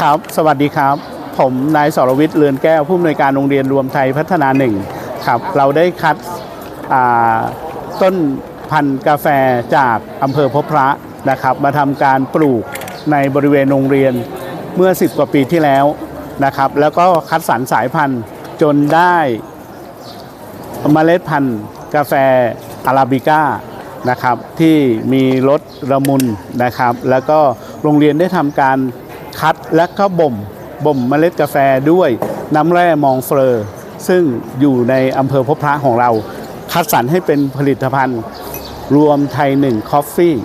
ครับ สวัสดีครับ ผมนายสรวิทย์เรือนแก้วผู้อำนวยการโรงเรียนรวมไทยพัฒนาหนึ่งครับ เราได้คัดต้นพันธุ์กาแฟจากอำเภอพบพระนะครับ มาทำการปลูกในบริเวณโรงเรียนเมื่อ 10 กว่าปีที่แล้วนะครับ แล้วก็คัดสรรสายพันธุ์จนได้เมล็ดพันธุ์กาแฟอาราบิก้านะครับที่มีรสละมุนนะครับ แล้วก็โรงเรียนได้ทำการ คัดและก็บ่มบ่มเมล็ดกาแฟด้วยน้ำแร่มองเฟลอซึ่งอยู่ในอำเภอพบพระของเรา คัดสรรให้เป็นผลิตภัณฑ์ รวมไทยหนึ่งคอฟฟี่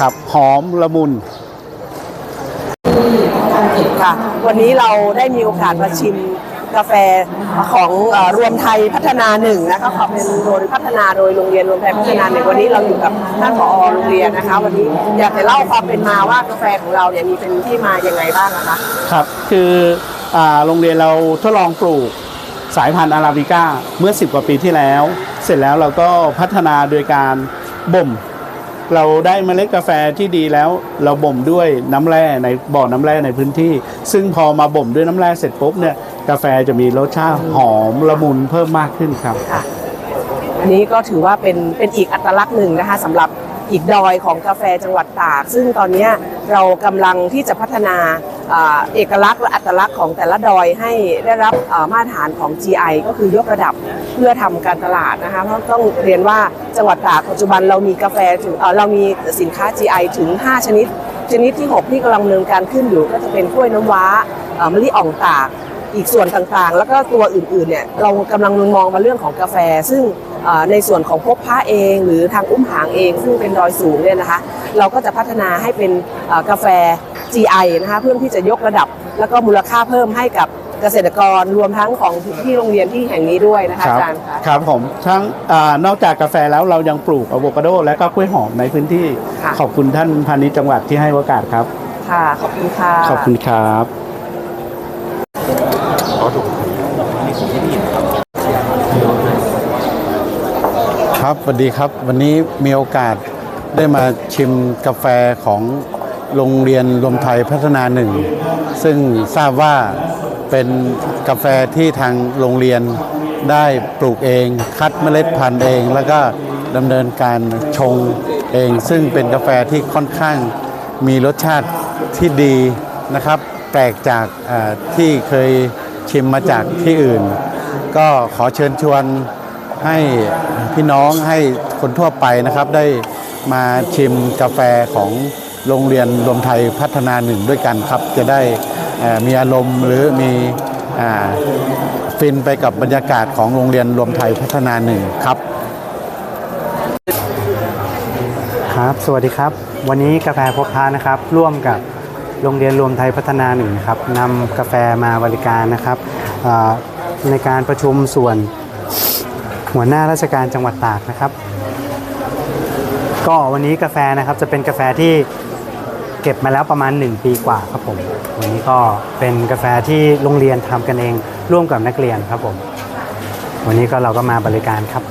ครับหอมละมุนค่ะ วันนี้เราได้มีโอกาสมาชิม กาแฟของรวมไทยพัฒนาหนึ่งนะคะขอเป็นโดยพัฒนาโดยโรงเรียนรวมไทยพัฒนาหนึ่งวันนี้เราอยู่กับท่านผอโรงเรียนนะคะ วันนี้อยากจะเล่าความเป็นมาว่ากาแฟของเราเนี่ยมีเป็นที่มายังไงบ้างนะคะครับคือโรงเรียนเราทดลองปลูกสายพันธุ์อาราบิก้าเมื่อ 10 กว่าปีที่แล้ว เสร็จแล้วเราก็พัฒนาโดยการบ่ม เราได้เมล็ดกาแฟที่ดีแล้ว เราบ่มด้วยน้ำแร่ในบ่อน้ำแร่ในพื้นที่ ซึ่งพอมาบ่มด้วยน้ำแร่เสร็จปุ๊บเนี่ย กาแฟจะมีรสชาติหอมละมุนเพิ่มมากขึ้นครับ ค่ะอันนี้ก็ถือว่าเป็นเป็นอีกอัตลักษณ์หนึ่งนะคะสำหรับอีกดอยของกาแฟจังหวัดตาก ซึ่งตอนเนี้ยเรากำลังที่จะพัฒนาอ่าเอกลักษณ์และอัตลักษณ์ของแต่ละดอยให้ได้รับอ่ามาตรฐานของ GI ก็คือยกระดับเพื่อทำการตลาดนะคะเพราะต้องเรียนว่าจังหวัดตากปัจจุบันเรามีกาแฟถึงเอ่อเรามีสินค้า GI ถึง 5 ชนิด ชนิดที่ 6 ที่กำลังดำเนินการขึ้นอยู่ก็จะเป็นกล้วยน้ำว้าเอ่อมะลิอ่องตาก อีกส่วนต่างๆ แล้วก็ตัวอื่นๆเนี่ยเรากำลังมองมาเรื่องของกาแฟ ซึ่งเอ่อในส่วนของพบพระเอง หรือทางอุ้มหางเองซึ่งเป็นดอยสูงเนี่ยนะคะ เราก็จะพัฒนาให้เป็นเอ่อกาแฟ GI นะคะเพื่อที่จะยกระดับ แล้วก็มูลค่าเพิ่มให้กับเกษตรกรรวมทั้งของที่โรงเรียนที่แห่งนี้ด้วยนะคะอาจารย์คะครับผมทั้งอานอกจากกาแฟแล้วเรายังปลูกอะโวคาโด และก็กล้วยหอมในพื้นที่ค่ะขอบคุณท่านพาณิชย์จังหวัดที่ให้โอกาสครับ ค่ะ ขอบคุณค่ะ ขอบคุณครับ ครับสวัสดีครับ วันนี้มีโอกาสได้มาชิมกาแฟของโรงเรียนรวมไทยพัฒนาหนึ่ง ซึ่งทราบว่าเป็นกาแฟที่ทางโรงเรียนได้ปลูกเอง คัดเมล็ดพันธุ์เอง แล้วก็ดำเนินการชงเอง ซึ่งเป็นกาแฟที่ค่อนข้างมีรสชาติที่ดีนะครับ แปลกจากที่เคย ชิมมาจากที่อื่น ก็ขอเชิญชวนให้พี่น้องให้คนทั่วไปนะครับ ได้มาชิมกาแฟของโรงเรียนรวมไทยพัฒนาหนึ่งด้วยกันครับ จะได้มีอารมณ์หรือมีอฟินไปกับบรรยากาศของโรงเรียนรวมไทยพัฒนาหนึ่งครับ ครับ สวัสดีครับ วันนี้กาแฟพบพานะครับ ร่วมกับ โรงเรียนรวมไทยพัฒนาหนึ่งครับนำกาแฟมาบริการนะครับในการประชุมส่วนหัวหน้าราชการจังหวัดตากนะครับ ก็วันนี้กาแฟนะครับจะเป็นกาแฟที่เก็บมาแล้วประมาณ 1 ปีกว่าครับผมวันนี้ก็เป็นกาแฟที่โรงเรียนทำกันเองร่วมกับนักเรียนครับผม วันนี้ก็เราก็มาบริการครับ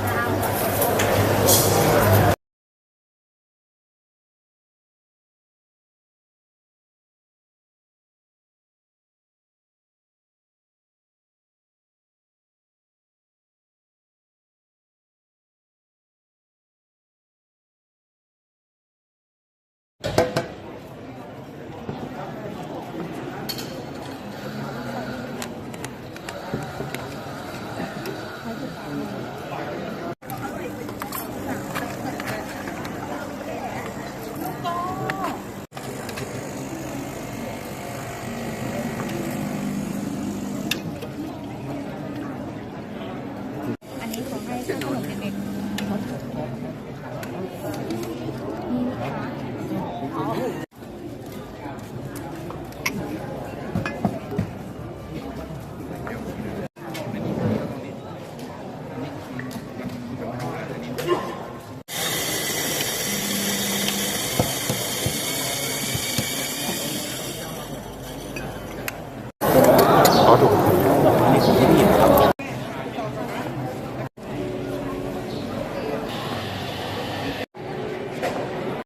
後が来る